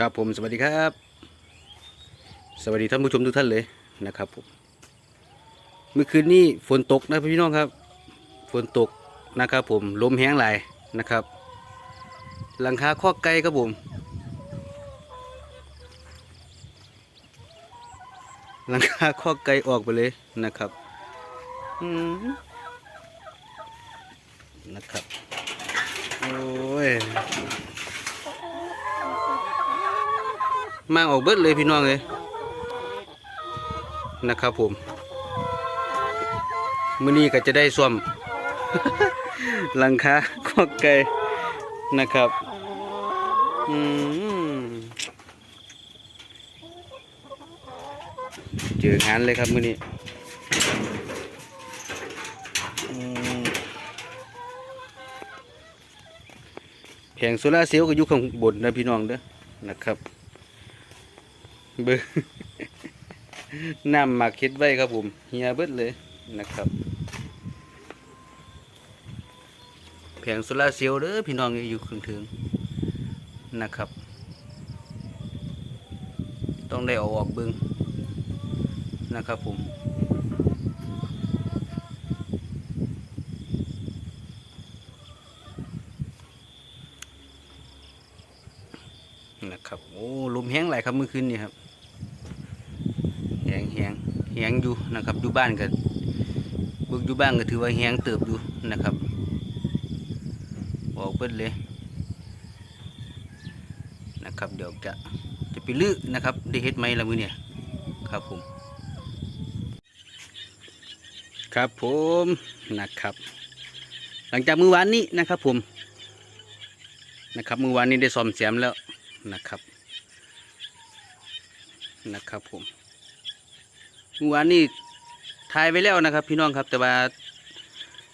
ครับผมสวัสดีครับ สวัสดีท่านผู้ชมทุกท่านเลยนะครับผมเมื่อคืนนี้ฝนตกนะพี่น้องครับ ฝนตกนะครับผมลมแห้งหลายนะครับ หลังคาคอกไก่ครับผม หลังคาคอกไก่ออกไปเลยนะครับนะครับโอ้ย มางออกเบิดเลยพี่น้องเลยนะครับผมมื้อนี้ก็จะได้ส่วมหลังคาคอกไก่นะครับอืมเจองานเลยครับมื้อนี้แผงโซลาเซลล์ก็อยู่ข้างบนนะพี่น้องเด้อนะครับ เบิ่งน้ำมักเฮ็ดไว้ครับผมเฮียเบิดเลยนะครับแผงโซลาเซลล์เด้อพี่น้องอยู่ข้างถึงนะครับ ต้องได้ออกเบิ่งนะครับผมนะครับ โอ้ลมแห้งหลครับเมื่อคืนนี่ครับ แหงแหงแหงอยู่นะครับอยู่บ้านก็เบิกอยู่บ้านก็ถือว่าแหงเติบอยู่นะครับออกเปิดเลยนะครับเดี๋ยวจะจะไปลื้อนะครับได้เฮ็ดไหมละมือเนี่ยครับผม ครับผมนะครับ หลังจากมือวานนี้นะครับผมนะครับมือวานนี้ได้ซ่อมแซมแล้วนะครับนะครับผม วานนี้ถ่ายไว้แล้วนะครับ พี่น้องครับแต่ว่า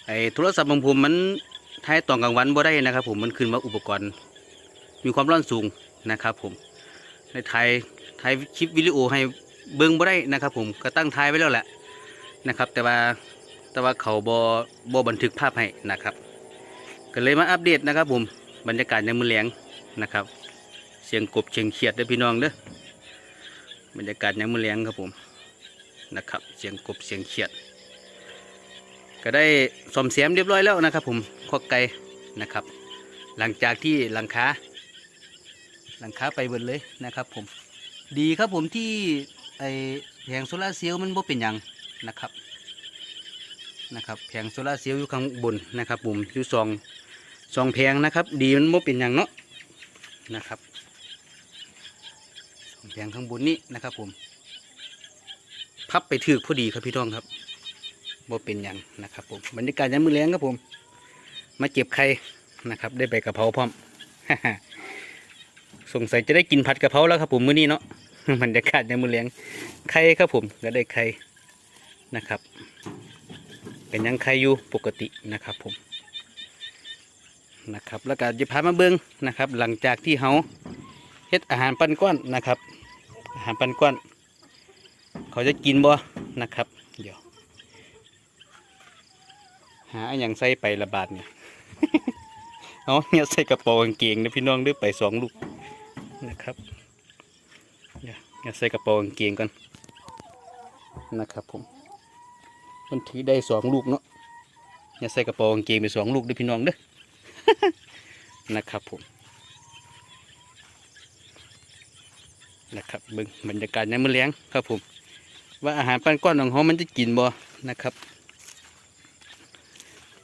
ไอ้โทรศัพท์ของผมมันถ่ายตอนกลางวันบ่ได้นะครับ ผมมันขึ้นว่าอุปกรณ์ มีความร้อนสูงนะครับ ผมในถ่ายถ่ายคลิปวิดีโอให้เบิ้งบ่ได้นะครับ ผมก็ตั้งถ่ายไว้แล้วแหละนะครับ แต่ว่าแต่ว่าเขาบอบอบันทึกภาพให้นะครับ ก็เลยมาอัปเดตนะครับ ผมบรรยากาศในมือแหลงนะครับ เสียงกบเสียงเขียดเด้อพี่น้องเด้อบรรยากาศยามมื้อแลงครับผม นะครับเสียงกบเสียงเขียด ก็ได้ซ่อมแซมเรียบร้อยแล้วนะครับ ผมคอกไก่นะครับ หลังจากที่หลังคาหลังคาไปเบิดเลยนะครับ ผมดีครับผมที่ไอแผงโซลาเซลล์มันบ่เป็นหยังนะครับนะครับแผงโซลาเซลล์อยู่ข้างบนนะครับผมอยู่สองสองแผงนะครับ ดีมันบ่เป็นหยังเนาะนะครับแผงข้างบนนี้นะครับผม พับไปถือพอดีครับพี่น้องครับบ่เป็นยังนะครับผมบรรยากาศยามมื้อแลงครับผม มาเก็บไข่นะครับ ได้ใบกะเพราพร้อมสงสัยจะได้กินผัดกะเพราแล้วครับผมมื้อนี้เนาะบรรยากาศยามมื้อแลงไข่ครับผมก็ได้ไข่นะครับเป็นยังไข่อยู่ปกตินะครับผมนะครับแล้วก็จะพามาเบิ้งนะครับ หลังจากที่เฮาเฮ็ดอาหารปั้นก้อนนะครับ อาหารปั้นก้อน เขาจะกินบ่นะครับ เดี๋ยว หาอย่างใส่ไประบาดเนี่ยเอาเนี่ยใส่กระเป๋ากางเกงนะพี่น้องเด้วยไปสองลูกนะครับเดี๋ยวเนี่ยใส่กระเป๋ากางเกงกันนะครับผมมันถือได้สองลูกเนาะเนี่ยใส่กระเป๋ากางเกงไปสองลูกด้วยพี่น้องเด้อนะครับผมนะครับเบิ่งบรรยากาศในมื้อเลี้ยงครับผม ว่าอาหารปั้นก้อนของเขามันจะกินบ่นะครับ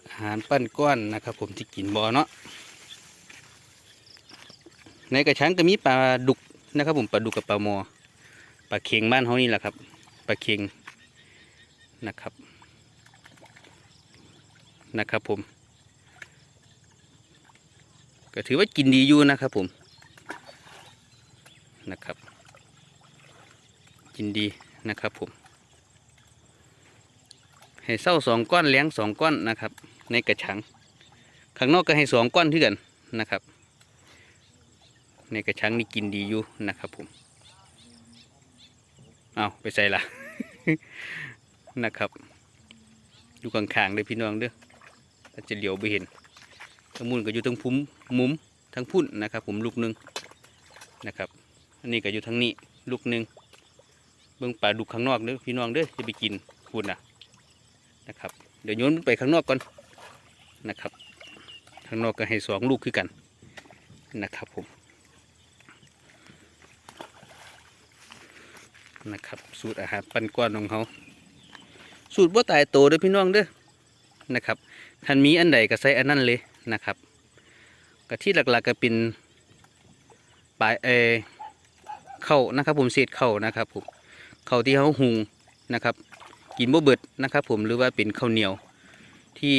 อาหารปั้นก้อนนะครับ ผมที่กินบ่เนาะในกระชังก็มีปลาดุกนะครับ ผมปลาดุกกับปลาหมอปลาเค็งบ้านเขานี่แหละครับปลาเค็งนะครับนะครับ ผม ก็ถือว่ากินดีอยู่นะครับ ผมนะครับ กินดี นะครับผม ให้เศร้าสองก้อนเลี้ยงสองก้อนนะครับ ในกระชัง ข้างนอกก็ให้สองก้อนที่กันนะครับ ในกระชังนี่กินดีอยู่นะครับผม เอาไปใส่ละนะครับ อยู่ข้างๆเลยพี่น้องเด้ออาจจะเหลียวไปเห็นทั้งมุนก็อยู่ทั้งพุ่มมุมทั้งพุ่นนะครับ ผมลูกหนึงนะครับ อันนี้ก็อยู่ทางนี้ลูกหนึ่ง เบิ่งปลาดุกข้างนอกเด้อพี่น้องเด้อจะไปกินคุณนะนะครับ เดี๋ยวโยนไปข้างนอกก่อนนะครับ ข้างนอกก็ให้สองลูกคือกันนะครับผมนะครับ สูตรอาหารปันกวนของเขาสูตรบ่ตายโตเด้อพี่น้องเด้อนะครับท่านมีอันใดก็ใส่อันนั้นเลยนะครับกะที่หลักๆก็เป็นปลายเอเข้านะครับผมเศษเข้านะครับผม เข้าวที่เขาหุงนะครับ กินบ่เบิดนะครับ ผมหรือว่าเป็นข้าวเหนียว ที่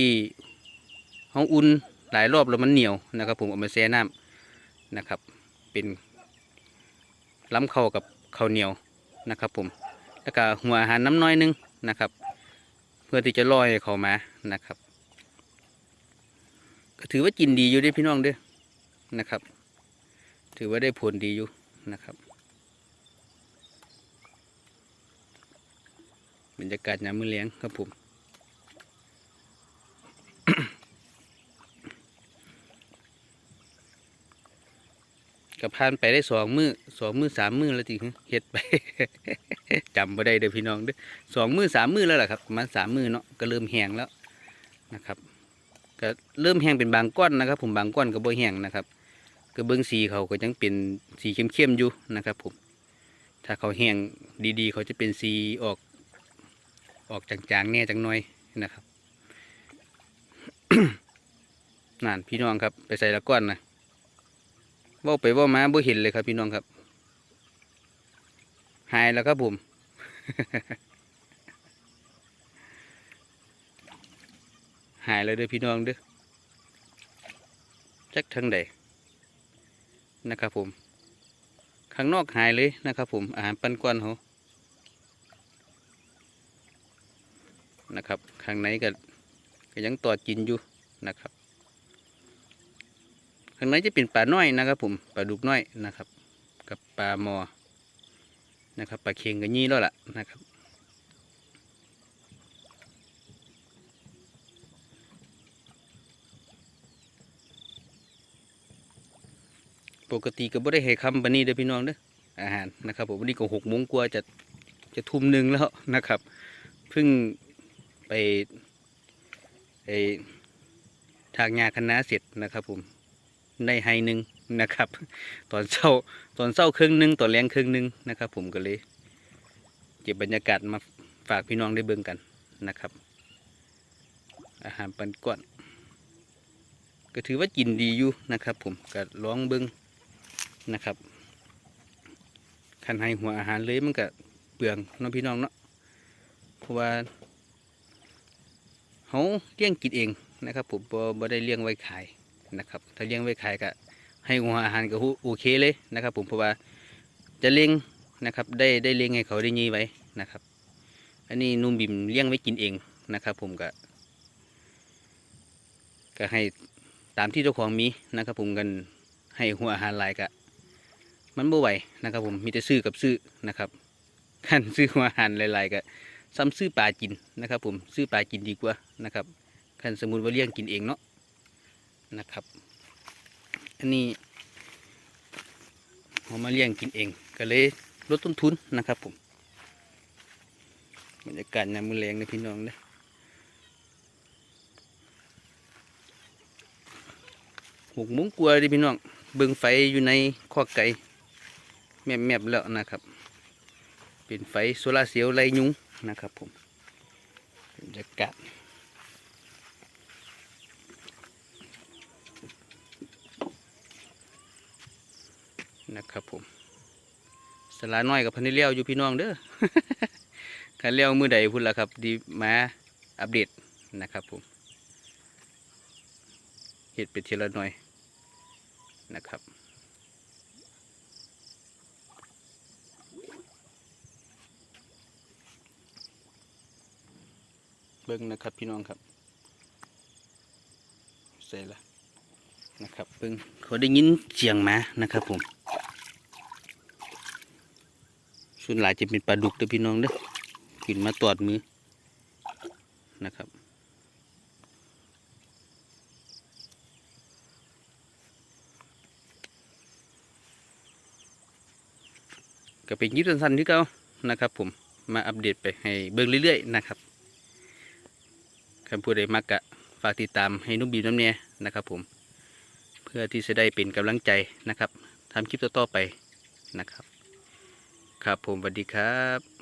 เขาอุ่นหลายรอบแล้วมันเหนียวนะครับ ผมเอามาแช่น้ำนะครับ เป็นล้ำเข้ากับข้าวเหนียวนะครับ ผมแล้วก็หัวอาหารน้ำน้อยหนึงนะครับ เพื่อที่จะลอยเข้ามานะครับ ก็ถือว่ากินดีอยู่ด้อพี่น้องเด้อนะครับ ถือว่าได้ผลดีอยู่นะครับ บรรยากาศยามมื้อเลี้ยงครับผมกับพานไปได้สองมือสองมือสามมือแล้วทีเฮ็ดไปจำบ่ได้เด้อพี่น้องเด้อสองมือสามมือแล้วล่ะครับประมาณสามมือเนาะก็เริ่มแห้งแล้วนะครับก็เริ่มแห้งเป็นบางก้อนนะครับ ผมบางก้อนก็บ่แห้งนะครับก็เบิ้งสีเขาก็ยังเป็นสีเข้มๆอยู่นะครับ ผม ถ้าเขาแห้งดีๆ เขาจะเป็นสีออก ออกจางๆแน่จังหน่อยนะครับนั่นพี่น้องครับ ไปใส่ละก้อนนะว่าไปว่ามาบ่เห็นเลยครับ พี่น้องครับ หายแล้วครับผมหายเลยเด้อพี่น้องเด้อจักทางใดนะครับผม ข้างนอกหายเลยนะครับผม อาหารปันกวนเขา นะครับข้างในก็ก็ยังตอดกินอยู่นะครับ ข้างในจะเป็นปลาน้อยนะครับ ผมปลาดุกน้อยนะครับ กับปลาหมอนะครับปลาเค็งกับยี่แล้วล่ะนะครับปกติก็บ่ได้ให้คำบันนี้เด้อพี่น้องเด้ออาหารนะครับผมวันนี้ก็หกโมงกว่าจะจะทุ่มหนึ่งแล้วนะครับเพิ่ง ไปไอทางงาคณะเสร็จนะครับผมในไฮหนึ่งนะครับ ตอนเช้าตอนเช้าครึ่งหนึ่งตอนแรงครึ่งหนึ่งนะครับผมก็เลยเก็บบรรยากาศมาฝากพี่น้องได้เบิ่งกันนะครับ อาหารปันก้อนก็ถือว่ากินดีอยู่นะครับ ผมก็ลองเบิ่งนะครับคันให้หัวอาหารเลยมันก็เปลืองน้องพี่น้องเนาะเพราะว่า เขาเลี้ยงกินเองนะครับผมบ่บ่ได้เลี้ยงไว้ขายนะครับ ถ้าเลี้ยงไว้ขายก็ให้หัวอาหารก็โอเคเลยนะครับ ผมเพราะว่าจะเลี้ยงนะครับ ได้ได้เลี้ยงให้เขาได้ยีไว้นะครับ อันนี้นุ่มบิ่มเลี้ยงไว้กินเองนะครับ ผมก็ ก็ให้ตามที่เจ้าของมีนะครับ ผมกันให้หัวอาหารหลายกะมันบ่ไหวนะครับ ผมมีแต่ซื้อกับซื้อนะครับขันซื้อหัวอาหารหลายๆก็ซ้ำซื้อปลากินนะครับ ผมซื้อปลากินดีกว่า นะครับขันสมมุติว่าเลี้ยงกินเองเนาะนะครับ อันนี้เอามาเลี้ยงกินเองก็เลยลดต้นทุนนะครับผมบรรยากาศยามมือแลงนะพี่น้องเด้อหกโมงกว่าเดิพี่น้องเบิ่งไฟอยู่ในคอไก่แมบๆแล้วนะครับ เป็นไฟโซลาเซลล์ไรยุงนะครับผมบรรยากาศ นะครับผมสลาน้อยกับพันธุ์เลี้ยวอยู่พี่น้องเด้อคันเลี้ยวมือใดพุ่นละครับ ดีมาอัปเดตนะครับผมเห็ดเป็ดเทละหน่อยนะครับเบิ้งนะครับพี่น้องครับเสร็จแล้วนะครับเบิ้งเขาได้ยินเสียงหมานะครับผม ส่วนหลายจะเป็นปลาดุกเด้อพี่น้องเด้อขึ้นมาตอดมือนะครับก็เป็นคลิปสั้นๆที่เก่านะครับ ผมมาอัปเดตไปให้เบิ่งเรื่อยๆนะครับคำพูดใดมักกะฝากติดตามให้นุ่มบีน้ำเนี่ยนะครับ ผมเพื่อที่จะได้เป็นกำลังใจนะครับทำคลิปต่อๆไปนะครับ ครับผมสวัสดีครับ